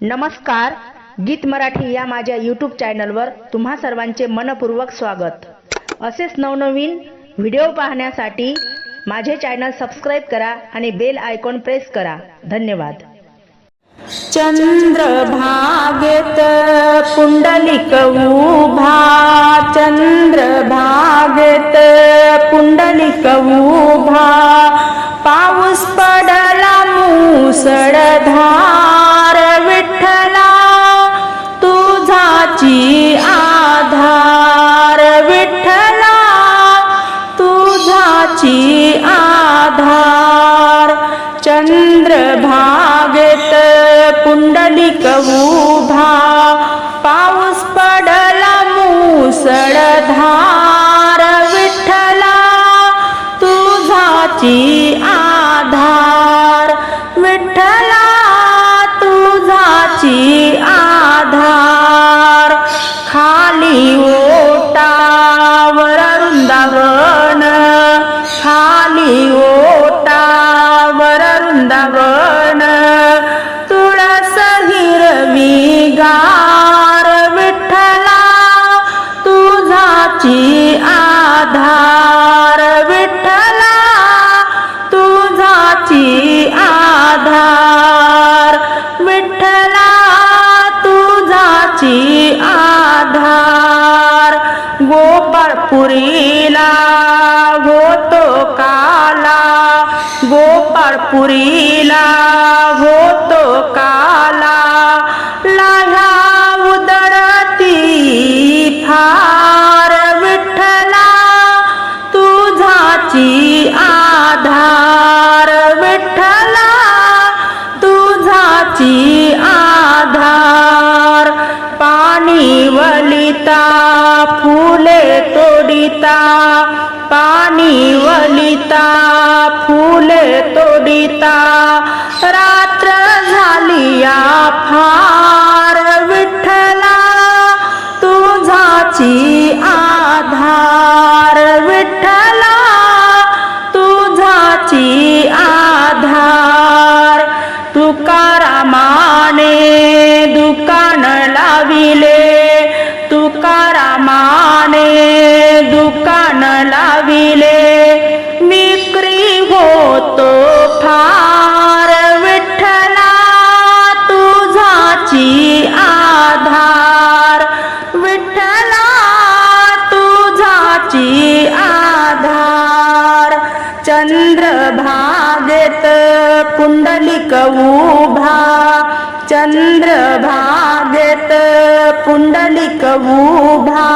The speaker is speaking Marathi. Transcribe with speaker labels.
Speaker 1: नमस्कार गीत मराठी या माझ्या यूट्यूब चॅनलवर तुम्हा सर्वांचे मनपूर्वक स्वागत. असेच नवनवीन व्हिडिओ पाहण्यासाठी माझे चॅनल सबस्क्राईब करा आणि बेल आयकॉन प्रेस करा. धन्यवाद.
Speaker 2: चंद्रभागेत पुंडलिक उभा चंद्रभागेत पुंडलिक उभा. पाऊस पडला मुसळधा तुझाची आधार. चंद्रभागेत पुंडलिक उभा. पाऊस पडला मुसळधार विठ्ठला. तुझाची आधार. विठ्ठला तुझाची आधार. खाली तुझाची आधार. गोपाळपुरीला होतो काला. गोपाळपुरीला हो करिता फुले तोडिता पाणी वलिता फुले तोडिता. रात्र झाली या फार विठ्ठला तुझाची आधार विठ्ठला तुझाची आधार. तुकारामाने दुकान लाविले चंद्रभागेत पुंडलिक उभा चंद्रभागेत पुंडलिक उभा